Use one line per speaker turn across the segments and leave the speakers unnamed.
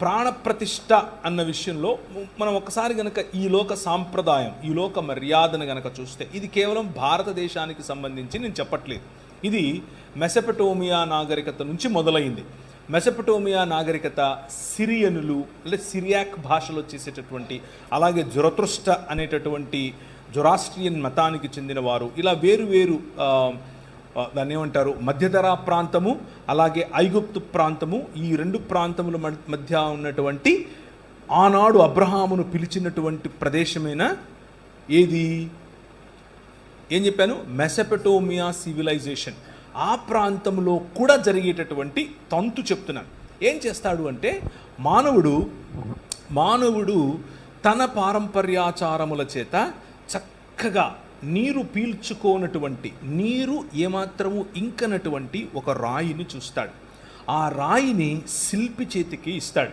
ప్రాణప్రతిష్ట అన్న విషయంలో మనం ఒకసారి గనక ఈ లోక సాంప్రదాయం ఈ లోక మర్యాదను గనక చూస్తే ఇది కేవలం భారతదేశానికి సంబంధించి నేను చెప్పట్లేదు. ఇది మెసపటోమియా నాగరికత నుంచి మొదలైంది. మెసపటోమియా నాగరికత సిరియనులు అంటే సిరియాక్ భాషలో చేసేటటువంటి అలాగే జురతృష్ట అనేటటువంటి జొరాస్ట్రియన్ మతానికి చెందిన వారు ఇలా వేరు వేరు దాన్ని ఏమంటారు? మధ్యధరా ప్రాంతము అలాగే ఐగుప్తు ప్రాంతము ఈ రెండు ప్రాంతముల మధ్య ఉన్నటువంటి ఆనాడు అబ్రహామును పిలిచినటువంటి ప్రదేశమైన ఏది? ఏం చెప్పాను? Mesopotamia civilisation. ఆ ప్రాంతంలో కూడా జరిగేటటువంటి తంతు చెప్తున్నాను. ఏం చేస్తాడు అంటే మానవుడు మానవుడు తన పారంపర్యాచారముల చేత చక్కగా నీరు పీల్చుకోనటువంటి నీరు ఏమాత్రము ఇంకనటువంటి ఒక రాయిని చూస్తాడు. ఆ రాయిని శిల్పి చేతికి ఇస్తాడు.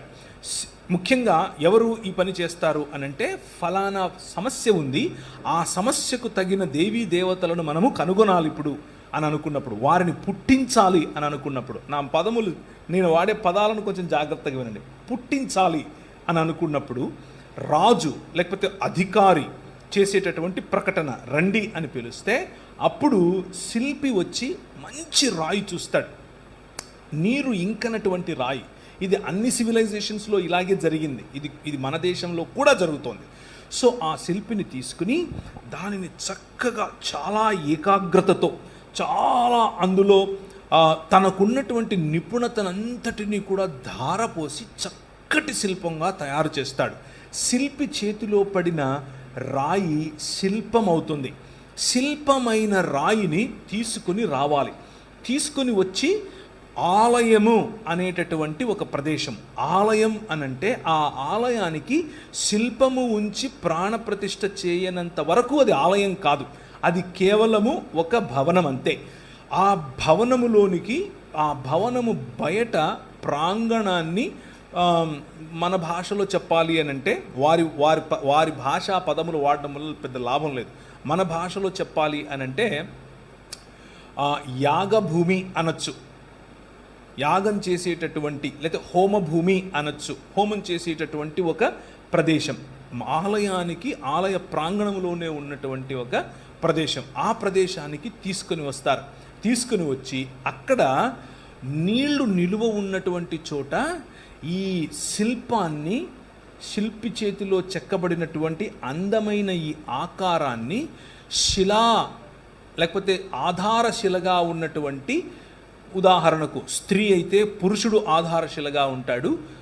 ముఖ్యంగా ఎవరు ఈ పని చేస్తారు అనంటే ఫలానా సమస్య ఉంది ఆ సమస్యకు తగిన దేవీ దేవతలను మనము కనుగొనాలి ఇప్పుడు అని అనుకున్నప్పుడు వారిని పుట్టించాలి అని అనుకున్నప్పుడు. నా పదములు నేను వాడే పదాలను కొంచెం జాగ్రత్తగా వినండి. పుట్టించాలి అని అనుకున్నప్పుడు రాజు లేకపోతే అధికారి చేసేటటువంటి ప్రకటన రండి అని పిలిస్తే అప్పుడు శిల్పి వచ్చి మంచి రాయి చూస్తాడు. నీరు ఇంకనటువంటి రాయి. ఇది అన్ని సివిలైజేషన్స్లో ఇలాగే జరిగింది. ఇది ఇది మన దేశంలో కూడా జరుగుతోంది. సో ఆ శిల్పిని తీసుకుని దానిని చక్కగా చాలా ఏకాగ్రతతో చాలా అందులో తనకున్నటువంటి నిపుణతనంతటినీ కూడా ధారపోసి చక్కటి శిల్పంగా తయారు చేస్తాడు. శిల్పి చేతిలో పడిన రాయి శిల్పం అవుతుంది శిల్పమైన రాయిని తీసుకుని రావాలి. తీసుకుని వచ్చి ఆలయము అనేటటువంటి ఒక ప్రదేశం. ఆలయం అనంటే ఆ ఆలయానికి శిల్పము ఉంచి ప్రాణప్రతిష్ఠ చేయనంత వరకు అది ఆలయం కాదు. అది కేవలము ఒక భవనం అంతే. ఆ భవనములోనికి ఆ భవనము బయట ప్రాంగణాన్ని మన భాషలో చెప్పాలి అని అంటే వారి వారి ప- వారి భాషా పదములు వాడడం వల్ల పెద్ద లాభం లేదు. మన భాషలో చెప్పాలి అని అంటే యాగభూమి అనొచ్చు. యాగం చేసేటటువంటి లేకపోతే హోమభూమి అనొచ్చు. హోమం చేసేటటువంటి ఒక ప్రదేశం. ఆలయానికి ఆలయ ప్రాంగణంలోనే ఉన్నటువంటి ఒక ప్రదేశం. ఆ ప్రదేశానికి తీసుకొని వస్తారు. తీసుకొని వచ్చి అక్కడ నీళ్ళు నిలువ ఉన్నటువంటి చోట ఈ శిల్పాన్ని శిల్పి చేతిలో చెక్కబడినటువంటి అందమైన ఈ ఆకారాన్ని శిలా లేకపోతే ఆధారశిలగా ఉన్నటువంటి ఉదాహరణకు స్త్రీ అయితే పురుషుడు ఆధారశిలగా ఉంటాడు.